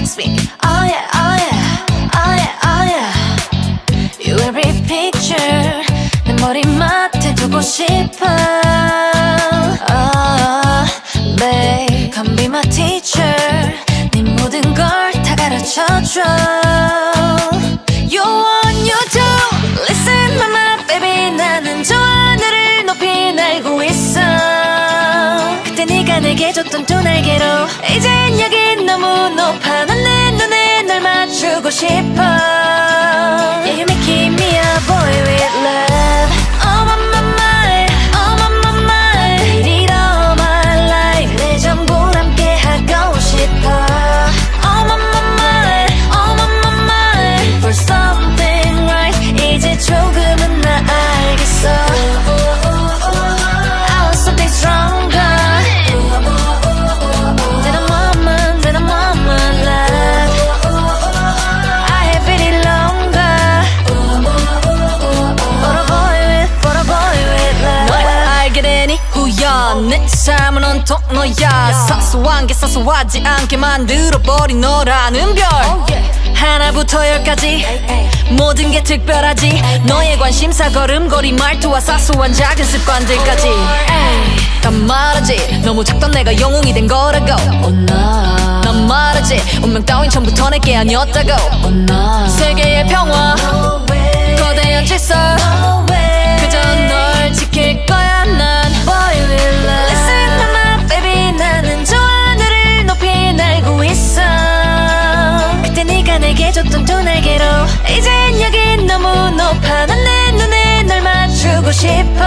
text me Oh yeah, oh yeah, oh yeah, oh yeah You every picture 내 머리맡에 두고 싶어 Oh, babe Come be my teacher 네 모든 걸 다 가르쳐줘 You want you to Listen mama baby 나는 저 하늘을 높이 날고 있어 그때 네가 내게 줬던 두 날개로 이젠 여긴 너무 높아 싶어 내 삶은 온통 너야. 사소한 게 사소하지 않게 만들어버린 너라는 별. 하나부터 열까지 모든 게 특별하지. 너의 관심사 걸음걸이 말투와 사소한 작은 습관들까지. 에이, 난 말하지. 너무 작던 내가 영웅이 된 거라고. Oh. 난 말하지. 운명 따윈 처음부터 내게 아니었다고. Oh. 세계의 평화 거대한 질서 네가 내게 줬던 두 날개로 이젠 여긴 너무 높아. 난 내 눈에 널 맞추고 싶어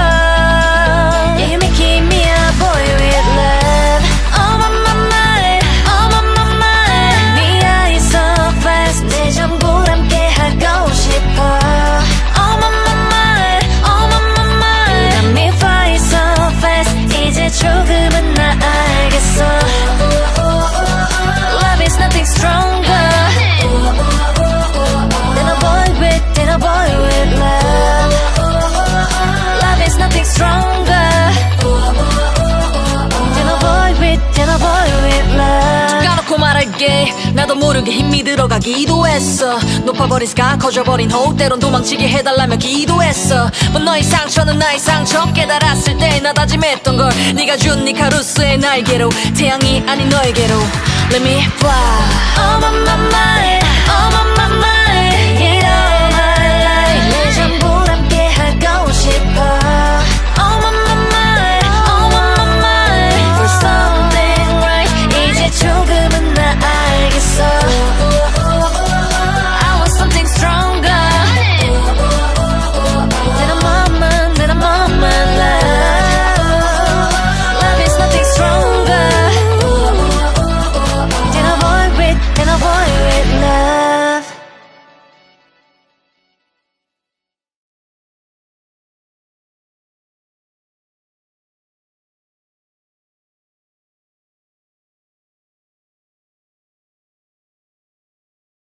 말할게 나도 모르게 힘이 들어가 기도 했어. 높아버린 스카 커져버린 호흡 때론 도망치게 해달라며 기도했어. 뭐 너의 상처는 나의 상처. 깨달았을 때 나 다짐했던 걸 네가 준 니카루스의 날개로. 태양이 아닌 너에게로. Let me fly. Oh my my my